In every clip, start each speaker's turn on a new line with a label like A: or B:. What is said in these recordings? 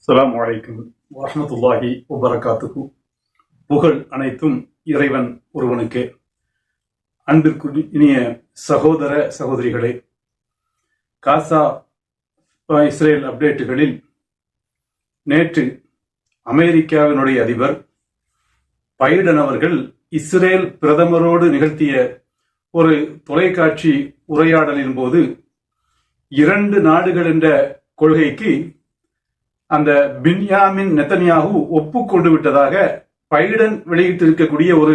A: அஸ்ஸலாமு அலைக்கும் வரமத்துல்லாஹி உபரகாத்துக்கு புகழ் அனைத்தும் இறைவன் ஒருவனுக்கே. அன்பிற்கு இனிய சகோதர சகோதரிகளே காசா இஸ்ரேல் அப்டேட்டுகளில் நேற்று அமெரிக்காவினுடைய அதிபர் பைடன் அவர்கள் இஸ்ரேல் பிரதமரோடு நிகழ்த்திய ஒரு தொலைக்காட்சி உரையாடலின் போது இரண்டு நாடுகள் என்ற கொள்கைக்கு அந்த பின்யாமின் நெத்தனியாகு ஒப்புக்கொண்டு விட்டதாக பைடன் வெளியிட்டிருக்கக்கூடிய ஒரு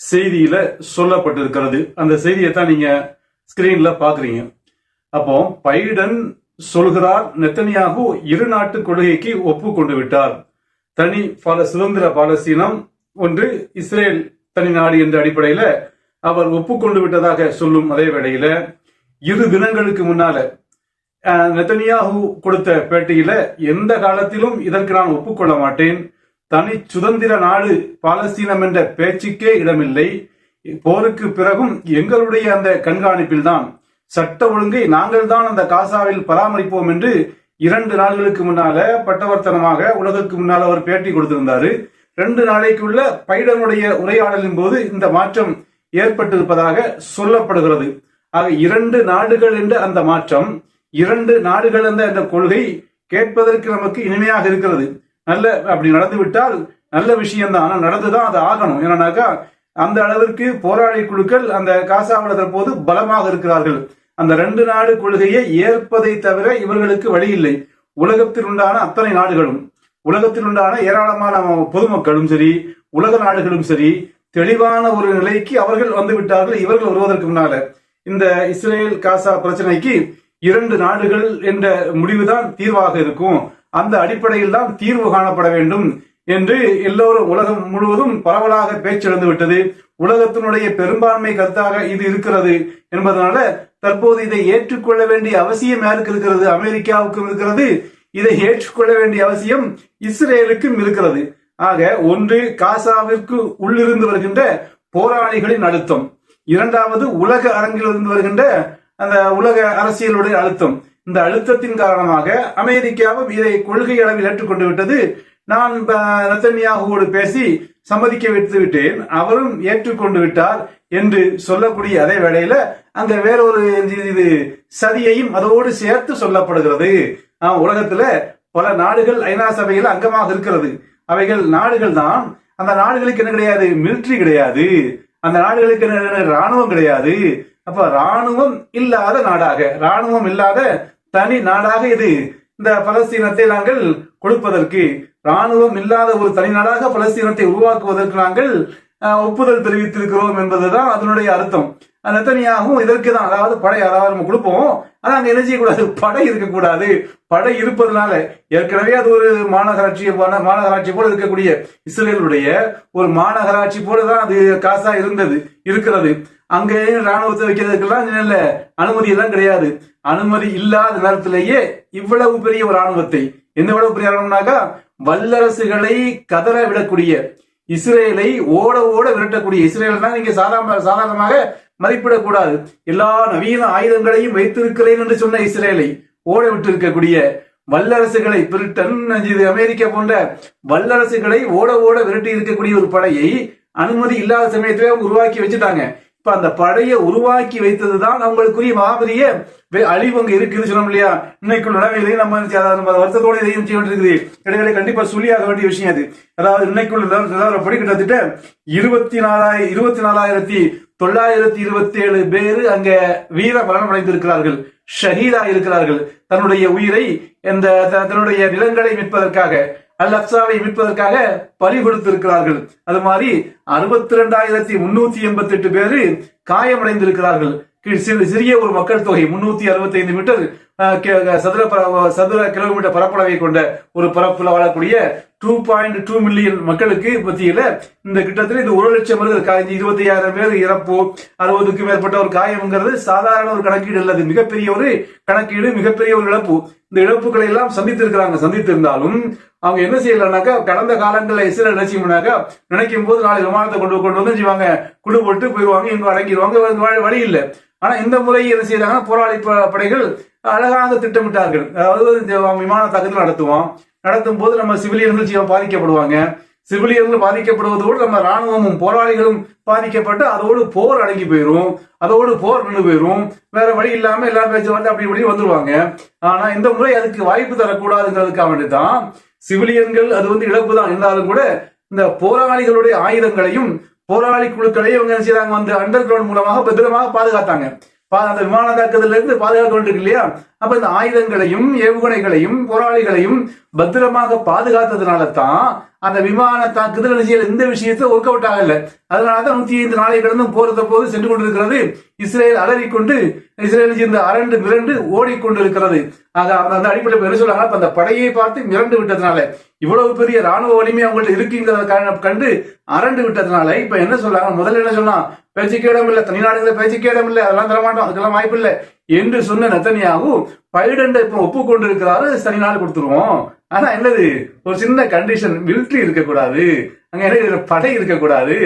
A: செய்தியில சொல்லப்பட்டிருக்கிறது. அந்த செய்தியை தான் நீங்க ஸ்கிரீன்ல பாக்குறீங்க அப்போ பைடன் சொல்கிறார் நெத்தனியாகு இரு நாட்டு கொள்கைக்கு ஒப்புக்கொண்டு விட்டார் தனி பல சுதந்திர பாலஸ்தீனம் ஒன்று இஸ்ரேல் தனி நாடு என்ற அடிப்படையில அவர் ஒப்புக்கொண்டு விட்டதாக சொல்லும் அதே வேளையில இரு தினங்களுக்கு முன்னால நெத்தனியாகு கொடுத்த பேட்டியில எந்த காலத்திலும் இதற்கு நான் ஒப்புக்கொள்ள மாட்டேன். தனி சுதந்திர நாடு பாலஸ்தீனம் என்ற பேச்சுக்கே இடமில்லை. போருக்கு பிறகும் எங்களுடைய அந்த கண்காணிப்பில் தான். சட்ட ஒழுங்கை நாங்கள் தான் அந்த காசாவில் பராமரிப்போம் என்று இரண்டு நாள்களுக்கு முன்னால பட்டவர்த்தனமாக உலகுக்கு முன்னால் அவர் பேட்டி கொடுத்திருந்தாரு. ரெண்டு நாளைக்குள்ள பைடனுடைய உரையாடலின் போது இந்த மாற்றம் ஏற்பட்டிருப்பதாக சொல்லப்படுகிறது. ஆக இரண்டு நாடுகள் என்ற அந்த மாற்றம் இரண்டு நாடுகள் என்ற அந்த கொள்கை கேட்பதற்கு நமக்கு இனிமையாக இருக்கிறது. நல்ல அப்படி நடந்து விட்டால் நல்ல விஷயம்தான். ஆனா நடந்துதான் அது ஆகணும். என்னன்னாக்கா அந்த அளவிற்கு போராளி குழுக்கள் அந்த காசாவில் தற்போது பலமாக இருக்கிறார்கள். அந்த ரெண்டு நாடு கொள்கையை ஏற்பதை தவிர இவர்களுக்கு வழி இல்லை உலகத்தில் உண்டான அத்தனை நாடுகளும் உலகத்தில் உண்டான ஏராளமான பொதுமக்களும் சரி உலக நாடுகளும் சரி தெளிவான ஒரு நிலைக்கு அவர்கள் வந்து விட்டார்கள் இவர்கள் வருவதற்கு முன்னால இந்த இஸ்ரேல் காசா பிரச்சனைக்கு இரண்டு நாடுகள் என்ற முடிவுதான் தீர்வாக இருக்கும். அந்த அடிப்படையில் தான் தீர்வு காணப்பட வேண்டும் என்று எல்லோரும் உலகம் முழுவதும் பரவலாக பேச்செழுந்து விட்டது. உலகத்தினுடைய பெரும்பான்மை கருத்தாக இது இருக்கிறது என்பதனால தற்போது இதை ஏற்றுக்கொள்ள வேண்டிய அவசியம் யாருக்கு இருக்கிறது? அமெரிக்காவுக்கும் இருக்கிறது. இதை ஏற்றுக்கொள்ள வேண்டிய அவசியம் இஸ்ரேலுக்கும் இருக்கிறது. ஆக ஒன்று காசாவிற்கு உள்ளிருந்து வருகின்ற போராளிகளின் அழுத்தம். இரண்டாவது உலக அரங்கிலிருந்து வருகின்ற அந்த உலக அரசியலுடைய அழுத்தம். இந்த அழுத்தத்தின் காரணமாக அமெரிக்காவும் இதை கொள்கை அளவில் ஏற்றுக்கொண்டு விட்டது. நான் நத்தன்யாகுவோடு பேசி சம்மதிக்க வைத்து விட்டேன். அவரும் ஏற்றுக்கொண்டு விட்டார் என்று சொல்லக்கூடிய அதே வேளையில அங்க வேறொரு இது சதியையும் அதோடு சேர்த்து சொல்லப்படுகிறது. உலகத்துல பல நாடுகள் ஐநா சபையில் அங்கமாக இருக்கிறது. அவைகள் நாடுகள் தான். அந்த நாடுகளுக்கு என்ன கிடையாது? மிலிட்ரி கிடையாது. அந்த நாடுகளுக்கு என்ன ராணுவம் கிடையாது. அப்ப ராணுவம் இல்லாத நாடாக ராணுவம் இல்லாத தனி நாடாக இது. இந்த பலஸ்தீனத்தை நாங்கள் கொடுப்பதற்கு ராணுவம் இல்லாத ஒரு தனி நாடாக பலஸ்தீனத்தை உருவாக்குவதற்கு நாங்கள் ஒப்புதல் தெரிவித்திருக்கிறோம் என்பதுதான் அதனுடைய அர்த்தம். நெத்தனியாகவும் இதற்கு தான் அதாவது படை அதாவது நம்ம கொடுப்போம். ஆனா அங்கே என்ன செய்யக்கூடாது? படை இருக்கக்கூடாது. படை இருப்பதனால ஏற்கனவே அது ஒரு மாநகராட்சி மாநகராட்சி போல இருக்கக்கூடிய இஸ்ரேலுடைய ஒரு மாநகராட்சி போல தான் அது காசா இருந்தது இருக்கிறது. அங்கே ராணுவத்தை வைக்கிறதுக்கெல்லாம் இல்ல அனுமதி எல்லாம் கிடையாது. அனுமதி இல்லாத நேரத்திலேயே இவ்வளவு பெரிய ஒரு ராணுவத்தை எந்த இவ்வளவு பெரிய ராணுவம்னாக்கா வல்லரசுகளை கதற விடக்கூடிய இஸ்ரேலை ஓட ஓட விரட்டக்கூடிய இஸ்ரேல் தான் நீங்க சாதாரண சாதாரணமாக மதிப்பிடக்கூடாது. எல்லா நவீன ஆயுதங்களையும் வைத்திருக்கிறேன் என்று சொன்ன இஸ்ரேலை ஓட விட்டு இருக்கக்கூடிய வல்லரசுகளை பிரிட்டன் இது அமெரிக்கா போன்ற வல்லரசுகளை ஓட ஓட விரட்டி இருக்கக்கூடிய ஒரு படையை அனுமதி இல்லாத சமயத்திலே அவங்க உருவாக்கி வச்சுட்டாங்க. இப்ப அந்த படையை உருவாக்கி வைத்ததுதான் அவங்களுக்குரிய மாபெரிய அழிவு அங்க இருக்குது சொன்னோம் இல்லையா? இன்னைக்குள்ள நிலைமையிலையும் நம்ம என்ன நம்ம வருத்தத்தோட இதையும் செய்ய வேண்டியிருக்குது. இடையில கண்டிப்பா சொல்லியாக வேண்டிய விஷயம் அது. அதாவது இன்னைக்குள்ள நிலவர- நிலவரப்படி கிட்டத்தட்ட இருபத்தி நாலாயிரம் இருபத்தி நாலாயிரத்தி தொள்ளாயிரத்தி இருபத்தி ஏழு பேரு அங்க வீர மரணம் அடைந்திருக்கிறார்கள் ஷஹீதா இருக்கிறார்கள் தன்னுடைய உயிரை இந்த த- தன்னுடைய நிலங்களை மீட்பதற்காக. அல் அக்ஸாவை மீட்பதற்காக பலி கொடுத்திருக்கிறார்கள். அது மாதிரி அறுபத்தி ரெண்டாயிரத்தி முன்னூத்தி எண்பத்தி எட்டு பேரு காயமடைந்திருக்கிறார்கள். சிறிய ஒரு மக்கள் தொகை முன்னூத்தி அறுபத்தி ஐந்து மீட்டர் அஹ், சதுர பர- சதுர கிலோமீட்டர் பரப்பளவை கொண்ட ஒரு பரப்புல வாழக்கூடிய டூ பாயிண்ட் டூ மில்லியன் மக்களுக்கு மத்தியில இந்த கிட்டத்தட்ட இது ஒரு லட்சம் பேர் இருபத்தி ஆயிரம் பேர் இறப்பு அறுபதுக்கும் மேற்பட்ட ஒரு காயம்ங்கிறது சாதாரண ஒரு கணக்கீடு அல்லது மிகப்பெரிய ஒரு கணக்கீடு மிகப்பெரிய ஒரு இழப்பு. இந்த இழப்புகளை எல்லாம் சந்தித்திருக்கிறாங்க. சந்தித்திருந்தாலும் அவங்க என்ன செய்யலனாக்கா கடந்த காலங்களில் இஸ்ரேல் என்ன செய்யணும்னாக்கா நினைக்கும் போது நாளை விமானத்தை கொண்டு கொண்டு வந்து செய்வாங்க குடு போட்டு போயிடுவாங்க இங்க அடங்கிடுவாங்க வழி- இல்லை. ஆனா இந்த முறை என்ன செய்யறாங்கன்னா போராளி படைகள் அழகாக திட்டமிட்டார்கள். அதாவது விமான தாக்குதல் நடத்துவோம். நடத்தும் போது நம்ம சிவிலியர்கள் ஜீவன் பாதிக்கப்படுவாங்க. சிவிலியர்கள் பாதிக்கப்படுவதோடு நம்ம ராணுவமும் போராளிகளும் பாதிக்கப்பட்டு அதோடு போர் அடங்கி போயிடும் அதோடு போர் நின்று போயிரும். வேற வழி இல்லாம எல்லா பேச்சுவார்த்தை வந்து அப்படி இப்படி வந்துருவாங்க. ஆனா இந்த முறை அதுக்கு வாய்ப்பு தரக்கூடாதுங்கிறதுக்காக வேண்டிதான். சிவிலியன்கள் அது வந்து இழப்பு தான் இருந்தாலும் கூட இந்த போராளிகளுடைய ஆயுதங்களையும் போராளி குழுக்களையும் இவங்க என்ன செய்யறாங்க வந்து அண்டர் கிரவுண்ட் மூலமாக பத்திரமாக பாதுகாத்தாங்க. பா- அந்த விமான தாக்குதல இருந்து பாதுகாக்க வேண்டியிருக்கு இல்லையா? அப்ப இந்த ஆயுதங்களையும் ஏவுகணைகளையும் போராளிகளையும் பத்திரமாக பாதுகாத்ததுனால தான் அந்த விமான தாக்குதல் என்ன இந்த விஷயத்தை ஒர்க் அவுட் ஆகல. அதனாலதான் நூத்தி ஐந்து நாளை கடந்தும் போறத போது சென்று கொண்டிருக்கிறது. இஸ்ரேல் அலறிக்கொண்டு இஸ்ரேல் இந்த அரண்டு மிரண்டு ஓடிக்கொண்டிருக்கிறது. ஆக அந்த அந்த அடிப்படையில் என்ன சொல்றாங்க அந்த படையை பார்த்து மிரண்டு விட்டதுனால. இவ்வளவு பெரிய ராணுவ வலிமை அவங்கள்ட்ட இருக்குங்கிறத காரணம் கண்டு அரண்டு விட்டதுனால இப்ப என்ன சொல்றாங்க? முதல்ல என்ன சொன்னா பேச்சுக்கு இடம் இல்ல தனிநாடுகளை பேச்சுக்கு இடம் இல்ல அதெல்லாம் தரமாட்டோம். அதுக்கெல்லாம் வாய்ப்பு இல்ல என்று சொன்ன நத்தனியாவு பைடன் இப்ப ஒப்புக்கொண்டு இருக்கிறாரு நாள் கொடுத்துருவோம். ஆனா என்னது? ஒரு சின்ன கண்டிஷன் மிலிட்ரி இருக்கக்கூடாது. அங்க என்ன படை இருக்கக்கூடாது.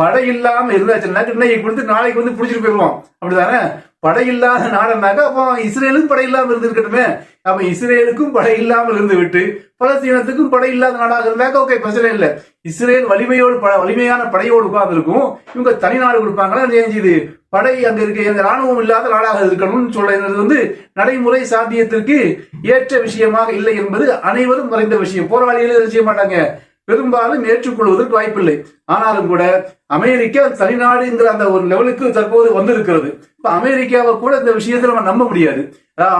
A: படை இல்லாம இருந்தாச்சுன்னா இன்னைக்கு கொடுத்து நாளைக்கு வந்து புடிச்சிட்டு போயிடுவோம். அப்படிதானே படை இல்லாத நாடுனாக்கா அப்போ இஸ்ரேலுக்கும் படை இல்லாமல் இருந்திருக்கட்டுமே. அப்ப இஸ்ரேலுக்கும் படை இல்லாமல் இருந்து விட்டு பலஸ்தீனத்துக்கும் படை இல்லாத நாடாக இருந்தாக்க ஓகே பிரச்சனை இல்ல. இஸ்ரேல் வலிமையோடு வலிமையான படையோடு உட்கார்ந்து இருக்கும் இவங்க தனி நாடு கொடுப்பாங்களா? செஞ்சது படை அங்க இருக்க. எந்த ராணுவம் இல்லாத நாடாக இருக்கணும்னு சொல்றது வந்து நடைமுறை சாத்தியத்திற்கு ஏற்ற விஷயமாக இல்லை என்பது அனைவரும் மறைந்த விஷயம். போராளிகள் செய்ய மாட்டாங்க. பெரும்பாலும் ஏற்றுக்கொள்வதற்கு வாய்ப்பில்லை. ஆனாலும் கூட அமெரிக்கா தனிநாடுங்கிற அந்த ஒரு லெவலுக்கு தற்போது வந்திருக்கிறது. இப்ப அமெரிக்காவை கூட இந்த விஷயத்தை நம்ம நம்ப முடியாது.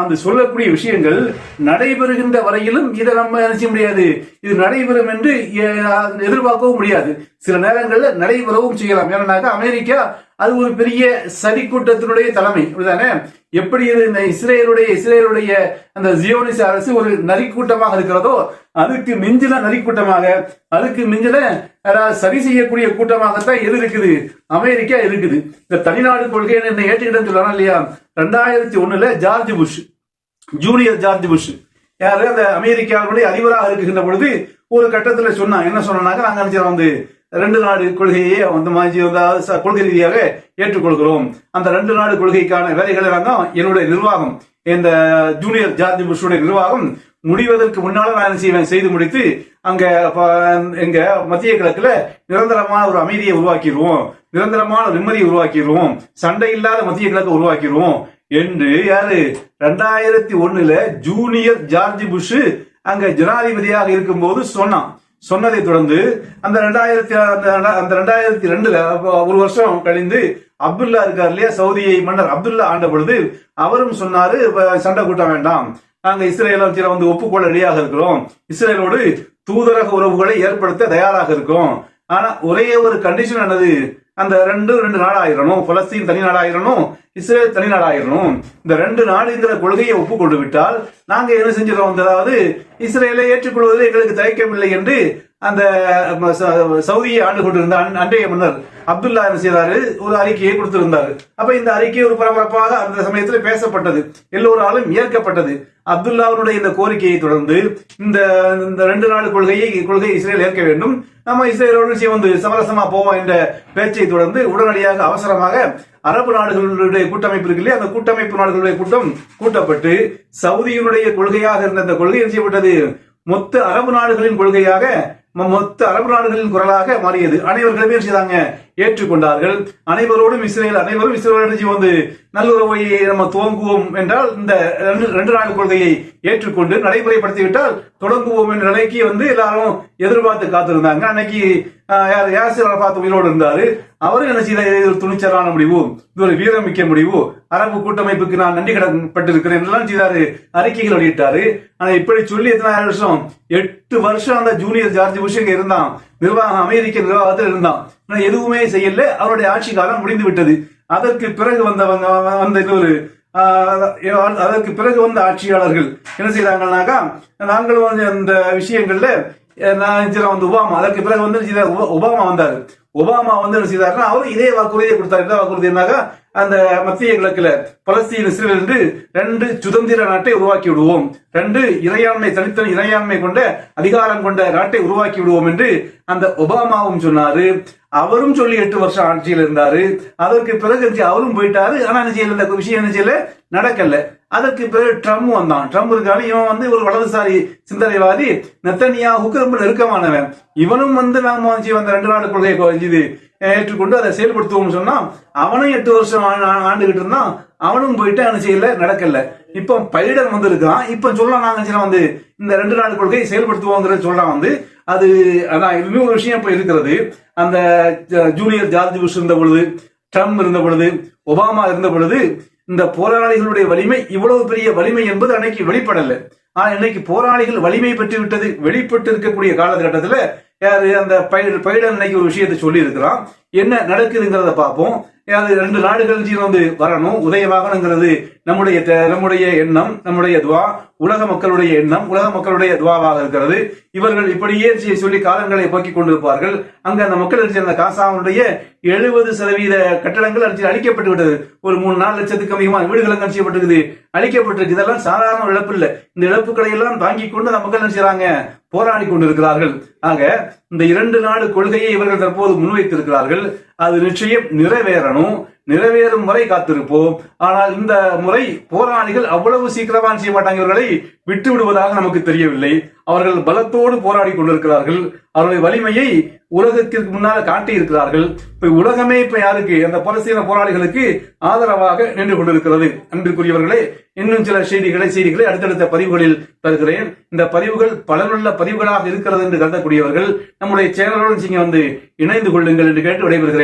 A: அந்த சொல்லக்கூடிய விஷயங்கள் நடைபெறுகின்ற வரையிலும் இதை நம்ம நினைச்ச முடியாது. இது நடைபெறும் என்று எதிர்பார்க்கவும் முடியாது. சில நேரங்களில் நடைபெறவும் செய்யலாம். ஏன்னாக்கா அமெரிக்கா அது ஒரு பெரிய சரி கூட்டத்தினுடைய தலைமை. அப்படிதானே எப்படி இது இந்த இஸ்ரேலுடைய இஸ்ரேலுடைய அந்த ஜியோனிச அரசு ஒரு நரிக்கூட்டமாக இருக்கிறதோ அதுக்கு மிஞ்சின நரிக்கூட்டமாக அதுக்கு மிஞ்சின அதாவது சரி செய்யக்கூடிய கூட்டமாகத்தான் எது இருக்குது? அமெரிக்கா இருக்குது. இந்த தனிநாடு கொள்கை என்ன ஏற்றுக்கிட்டேன்னு சொல்லலாம் இல்லையா? ரெண்டாயிரத்தி ஒண்ணுல George Bush junior George Bush. யாரு? அந்த அமெரிக்காவுடைய அதிபராக இருக்கின்ற பொழுது ஒரு கட்டத்துல சொன்னா என்ன சொன்னாங்க நாங்க நினைச்சோம் வந்து ரெண்டு நாடு கொள்கையை அந்த மாதிரி கொள்கை ரீதியாக ஏற்றுக்கொள்கிறோம். அந்த ரெண்டு நாடு கொள்கைக்கான வேலைகளை தான் என்னுடைய நிர்வாகம் இந்த ஜூனியர் ஜார்ஜ் புஷுடைய நிர்வாகம் முடிவதற்கு முன்னால நான் செய்வேன்? செய்து முடித்து அங்க எங்க மத்திய கிழக்குல நிரந்தரமான ஒரு அமைதியை உருவாக்கிடுவோம். நிரந்தரமான நிம்மதியை உருவாக்கிடுவோம். சண்டை இல்லாத மத்திய கிழக்கை உருவாக்கிடுவோம். என்று யாரு? ரெண்டாயிரத்தி ஒண்ணுல ஜூனியர் ஜார்ஜ் புஷ் அங்க ஜனாதிபதியாக இருக்கும்போது சொன்னான். சொன்னதை தொடர்ந்து அந்த ரெண்டாயிரத்தி அந்த- அந்த ரெண்டாயிரத்தி ரெண்டுல ஒரு வருஷம் கழிந்து அப்துல்லா இருக்கார் இல்லையா? சவுதியை மன்னர் அப்துல்லா ஆண்ட பொழுது அவரும் சொன்னாரு சண்டை கூட்ட வேண்டாம். நாங்கள் இஸ்ரேல வச்சு வந்து ஒப்புக்கொள்ள ரெடியாக இருக்கிறோம். இஸ்ரேலோடு தூதரக உறவுகளை ஏற்படுத்த தயாராக இருக்கோம். ஆனா ஒரே ஒரு கண்டிஷன் என்னது? அந்த ரெண்டு ரெண்டு நாடாயிரணும். பலஸ்தீன் தனி நாடாயிரணும். இஸ்ரேல் தனி நாடாயிரணும். இந்த ரெண்டு நாடுங்கிற கொள்கையை ஒப்புக்கொண்டு விட்டால் நாங்க என்ன செஞ்சிடறோம் அதாவது இஸ்ரேலை ஏற்றுக்கொள்வதில் எங்களுக்கு தயக்கமில்லை என்று அந்த ச- சவுதியை ஆண்டு கொண்டிருந்த அன்றைய மன்னர் அப்துல்லா என்ன செய்தாரு? ஒரு அறிக்கையை கொடுத்திருந்தாரு. அப்ப இந்த அறிக்கை ஒரு பரபரப்பாக அந்த சமயத்தில் பேசப்பட்டது. எல்லோராலும் ஏற்கப்பட்டது. அப்துல்லாவுடைய இந்த கோரிக்கையை தொடர்ந்து இந்த இந்த ரெண்டு நாள் கொள்கையை கொள்கை இஸ்ரேல் ஏற்க வேண்டும். நம்ம இஸ்ரேலோடு வந்து சமரசமா போவோம் என்ற பேச்சை தொடர்ந்து உடனடியாக அவசரமாக அரபு நாடுகளுடைய கூட்டமைப்பு இருக்கு இல்லையா? அந்த கூட்டமைப்பு நாடுகளுடைய கூட்டம் கூட்டப்பட்டு சவுதியினுடைய கொள்கையாக இருந்த அந்த கொள்கை என்ன செய்யப்பட்டது? மொத்த அரபு நாடுகளின் கொள்கையாக மொ- மொத்த அரபு நாடுகளின் குரலாக மாறியது. அனைவர்களுமே செய்தாங்க? ஏற்றுக்கொண்டார்கள். அனைவரோடும் இஸ்ரேல் அனைவரும் இஸ்ரேல் வந்து நல்லுறவை நம்ம துவங்குவோம் என்றால் இந்த ரெண்டு நாள் கொள்கையை ஏற்றுக்கொண்டு நடைமுறைப்படுத்திவிட்டால் தொடங்குவோம் என்ற நிலைக்கு வந்து எல்லாரும் எதிர்பார்த்து காத்திருந்தாங்க. அன்னைக்கு ஆஹ், யார் யாசிர் அரபாத் உயிரோடு இருந்தாரு. அவரும் என்ன செய்த ஒரு துணிச்சலான முடிவு இது ஒரு வீரமிக்க முடிவு. அரபு கூட்டமைப்புக்கு நான் நன்றி கடன்பட்டிருக்கிறேன் எல்லாம் செய்தாரு அறிக்கைகள் வெளியிட்டாரு. ஆனா இப்படி சொல்லி எத்தனை வருஷம்? எட்டு வருஷம் அந்த ஜூனியர் ஜார்ஜ் புஷ் இங்க இருந்தான். நிர்வாகம் அமெரிக்க நிர்வாகத்தில் இருந்தான். எதுவுமே செய்யல. அவருடைய ஆட்சி காலம் முடிந்து விட்டது. அதற்கு பிறகு வந்தவங்க வந்த இன்னொரு ஆஹ், அதற்கு பிறகு வந்த ஆட்சியாளர்கள் என்ன செய்தாங்கன்னாக்கா நாங்களும் அந்த விஷயங்கள்ல நான் வந்து ஒபாமா அதற்கு பிறகு வந்து ஒபாமா வந்தாரு. ஒபாமா வந்து என்ன செய்தார்னா அவரும் இதே வாக்குறுதியை கொடுத்தார். என்ன வாக்குறுதி அந்த மத்திய கிழக்குல பலஸ்தீன் இஸ்ரேல் என்று ரெண்டு சுதந்திர நாட்டை உருவாக்கி விடுவோம். ரெண்டு இறையாண்மை தனித்தனி இறையாண்மை கொண்ட அதிகாரம் கொண்ட நாட்டை உருவாக்கி விடுவோம் என்று அந்த ஒபாமாவும் சொன்னாரு. அவரும் சொல்லி எட்டு வருஷம் ஆட்சியில் இருந்தாரு. அதற்கு பிறகு அவரும் போயிட்டாரு. ஆனா என்ன செய்யல இந்த விஷயம் என்ன செய்யல? நடக்கல. அதற்கு பிறகு ட்ரம்ப் வந்தான். ட்ரம்ப் இருக்காரு இவன் வந்து ஒரு வலதுசாரி சிந்தனைவாதி. நெத்தனியாவுக்கு ரொம்ப நெருக்கமானவன். இவனும் வந்து நாம வந்து அந்த ரெண்டு நாடு கொள்கையை இது ஏற்றுக்கொண்டு அதை செயல்படுத்துவோம்னு சொன்னா அவனும் எட்டு வருஷம் ஆ- ஆண்டுகிட்டு இருந்தான். அவனும் போயிட்டு அவனு செய்யல? நடக்கல. இப்போ பைடன் வந்து இருக்கான் இப்ப சொல்லலாம் நாங்க வந்து இந்த ரெண்டு நாடு கொள்கையை செயல்படுத்துவோங்கிறது சொல்லலாம் வந்து அது அதான் இன்னொரு விஷயம் இப்ப இருக்கிறது. அந்த ஜ- ஜூனியர் ஜார்ஜ் புஷ் இருந்த பொழுது ட்ரம்ப் இருந்த பொழுது ஒபாமா இருந்த பொழுது இந்த போராளிகளுடைய வலிமை இவ்வளவு பெரிய வலிமை என்பது அன்னைக்கு வெளிப்படல. ஆனா இன்னைக்கு போராளிகள் வலிமை பெற்று விட்டது வெளிப்பட்டு இருக்கக்கூடிய காலகட்டத்துல யாரு அந்த பயிர் பைடன் இன்னைக்கு ஒரு விஷயத்தை சொல்லி இருக்கிறான் என்ன நடக்குதுங்கிறத பார்ப்போம். அது ரெண்டு நாடுகள் வந்து வரணும். உதயமாகணுங்கிறது நம்முடைய த- நம்முடைய எண்ணம் நம்முடைய துவா உலக மக்களுடைய எண்ணம் உலக மக்களுடைய துவாவாக இருக்கிறது. இவர்கள் இப்படியே சொல்லி காலங்களை போக்கிக் கொண்டிருப்பார்கள். அங்க அந்த மக்கள் அடிச்ச அந்த காசாவுடைய எழுபது சதவீத கட்டடங்கள் அடிச்சு அழிக்கப்பட்டு விட்டது. ஒரு மூணு நாலு லட்சத்துக்கு அதிகமான வீடுகள் அங்க அழிக்கப்பட்டிருக்கு. இதெல்லாம் சாதாரண இழப்பு இல்ல. இந்த இழப்புகளை எல்லாம் தாங்கிக் கொண்டு அந்த மக்கள் என்ன போராடி கொண்டிருக்கிறார்கள். ஆக இந்த இரண்டு நாடு கொள்கையை இவர்கள் தற்போது முன்வைத்திருக்கிறார்கள். Well, அது நிச்சயம் நிறைவேறணும். நிறைவேறும் வரை காத்திருப்போம். ஆனால் இந்த முறை போராளிகள் அவ்வளவு சீக்கிரமா செய்ய மாட்டாங்க இவர்களை விட்டு விடுவதாக நமக்கு தெரியவில்லை. அவர்கள் பலத்தோடு போராடி கொண்டிருக்கிறார்கள். அவருடைய வலிமையை உலகத்திற்கு முன்னால் காட்டி இருக்கிறார்கள் இப்ப உலகமே இப்ப யாருக்கு? அந்த பலஸ்தீன போராளிகளுக்கு ஆதரவாக நின்று கொண்டிருக்கிறது. அன்பிற்குரியவர்களே இன்னும் சில செய்திகளை செய்திகளை அடுத்தடுத்த பதிவுகளில் தருகிறேன். இந்த பதிவுகள் பலனுள்ள பதிவுகளாக இருக்கிறது என்று கருதக்கூடியவர்கள் நம்முடைய சேனலோடு நீங்க வந்து இணைந்து கொள்ளுங்கள் என்று கேட்டு விடைபெறுகிறேன்.